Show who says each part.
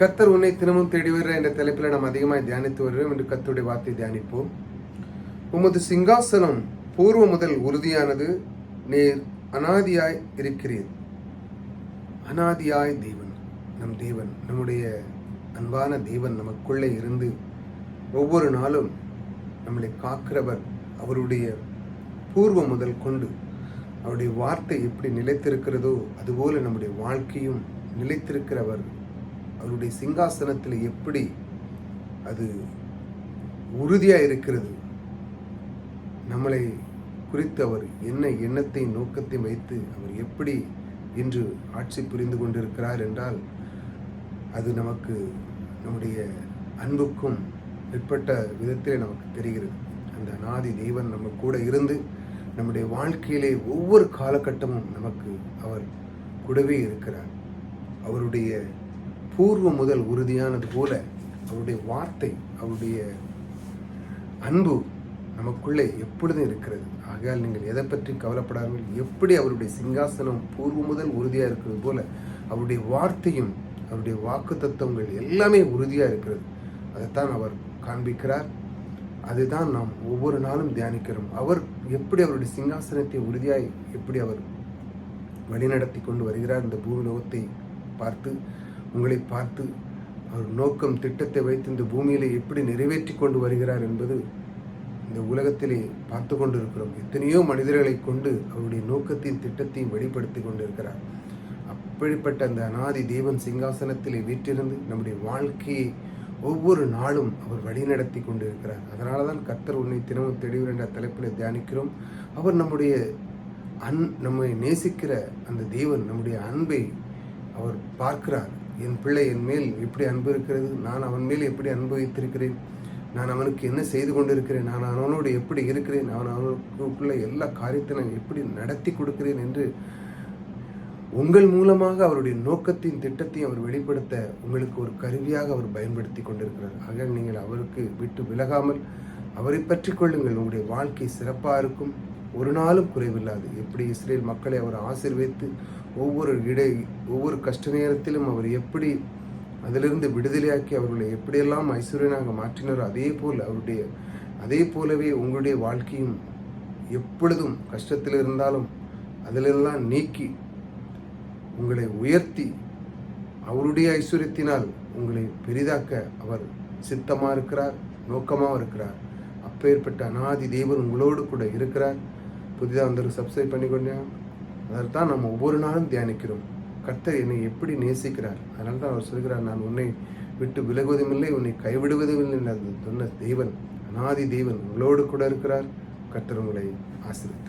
Speaker 1: கத்தர் உன்னை தினமும் தேடி வருகிற என்ற தலைப்பில் நாம் அதிகமாக தியானித்து வருகிறோம். என்று கத்தருடைய வார்த்தை தியானிப்போம். உமது சிங்காசனம் பூர்வ முதல் உறுதியானது. நீர் அனாதியாய் இருக்கிறீர். அனாதியாய் தேவன் நம் தேவன் நம்முடைய அன்பான தேவன் நமக்குள்ளே இருந்து ஒவ்வொரு நாளும் நம்மளை காக்கிறவர் அவருடைய பூர்வ முதல் கொண்டு அவருடைய வார்த்தை எப்படி நிலைத்திருக்கிறதோ அதுபோல நம்முடைய வாழ்க்கையும் நிலைத்திருக்கிறவர் அவருடைய சிங்காசனத்தில் எப்படி அது உறுதியாக இருக்கிறது? நம்மளை குறித்து அவர் என்ன எண்ணத்தை நோக்கத்தை வைத்து அவர் எப்படி இன்று ஆட்சி புரிந்து கொண்டிருக்கிறார் என்றால் அது நமக்கு நம்முடைய அன்புக்கும் பிற்பட்ட விதத்தில் நமக்கு தெரிகிறது. அந்த அநாதி தெய்வன் நம்ம கூட இருந்து நம்முடைய வாழ்க்கையிலே ஒவ்வொரு காலகட்டமும் நமக்கு அவர் கூடவே இருக்கிறார். அவருடைய பூர்வ முதல் உறுதியானது போல அவருடைய வார்த்தை அவருடைய அன்பு நமக்குள்ளே எப்பொழுதும் இருக்கிறது. ஆகையால் நீங்கள் எதை பற்றி கவலைப்படாமல் எப்படி அவருடைய சிங்காசனம் பூர்வ முதல் உறுதியாக இருக்கிறது போல அவருடைய வார்த்தையும் அவருடைய வாக்கு தத்துவங்கள் எல்லாமே உறுதியாக இருக்கிறது. அதைத்தான் அவர் காண்பிக்கிறார். அதுதான் நாம் ஒவ்வொரு நாளும் தியானிக்கிறோம். அவர் எப்படி அவருடைய சிங்காசனத்தை உறுதியாய் எப்படி அவர் வழிநடத்தி கொண்டு வருகிறார் இந்த பூமி லோகத்தை பார்த்து உங்களை பார்த்து அவர் நோக்கம் திட்டத்தை வைத்து இந்த பூமியிலே எப்படி நிறைவேற்றி கொண்டு வருகிறார் என்பது இந்த உலகத்திலே பார்த்து கொண்டு இருக்கிறோம் எத்தனையோ மனிதர்களை கொண்டு அவருடைய நோக்கத்தின் திட்டத்தையும் வெளிப்படுத்தி கொண்டிருக்கிறார். அப்படிப்பட்ட அந்த அனாதி தேவன் சிங்காசனத்திலே வீற்றிருந்து நம்முடைய வாழ்க்கையை ஒவ்வொரு நாளும் அவர் வழிநடத்தி கொண்டிருக்கிறார். அதனால தான் கர்த்தர் உன்னை தினமும் தெளிவர் என்ற தலைப்பில் தியானிக்கிறோம். அவர் நம்முடைய அன் நம்மை நேசிக்கிற அந்த தேவன் நம்முடைய அன்பை அவர் பார்க்கிறார். என் பிள்ளை என் மேல் எப்படி அன்பு இருக்கிறது? நான் அவன் மேல் எப்படி அன்பு வைத்திருக்கிறேன்? நான் அவனுக்கு என்ன செய்து கொண்டிருக்கிறேன்? நான் அவனோடு எப்படி இருக்கிறேன்? அவன் அவனுக்குள்ள எல்லா காரியத்தை நான் எப்படி நடத்தி கொடுக்கிறேன் என்று உங்கள் மூலமாக அவருடைய நோக்கத்தின் திட்டத்தையும் அவர் வெளிப்படுத்த உங்களுக்கு ஒரு கருவியாக அவர் பயன்படுத்தி கொண்டிருக்கிறார். ஆக நீங்கள் அவருக்கு விட்டு விலகாமல் அவரை பற்றி கொள்ளுங்கள். உங்களுடைய வாழ்க்கை சிறப்பாக இருக்கும். ஒரு நாளும் குறைவில்லாது. எப்படி இஸ்ரேல் மக்களை அவர் ஆசிர்வித்து ஒவ்வொரு இடை ஒவ்வொரு கஷ்ட நேரத்திலும் அவர் எப்படி அதிலிருந்து விடுதலையாக்கி அவர்களை எப்படியெல்லாம் ஐஸ்வர்யனாக மாற்றினாரோ அதே போல் அவருடைய அதே போலவே உங்களுடைய வாழ்க்கையும் எப்பொழுதும் கஷ்டத்தில் இருந்தாலும் அதிலெல்லாம் நீக்கி உங்களை உயர்த்தி அவருடைய ஐஸ்வர்யத்தினால் உங்களை பெரிதாக்க அவர் சித்தமாக இருக்கிறார் நோக்கமாக இருக்கிறார். அப்பேற்பட்ட அனாதி தேவன் உங்களோடு கூட இருக்கிறார். புதிதாக வந்து சப்ஸ்கிரைப் பண்ணிக்கொண்டேன் தான் நம்ம ஒவ்வொரு நாளும் தியானிக்கிறோம். கர்த்தர் என்னை எப்படி நேசிக்கிறார்? அதனால தான் அவர் சொல்கிறார் நான் உன்னை விட்டு விலகுவதும் இல்லை உன்னை கைவிடுவதும் இல்லை என்று சொன்ன தெய்வன் அனாதி தெய்வன் உங்களோடு கூட இருக்கிறார். கர்த்தர் உங்களை ஆசிரியர்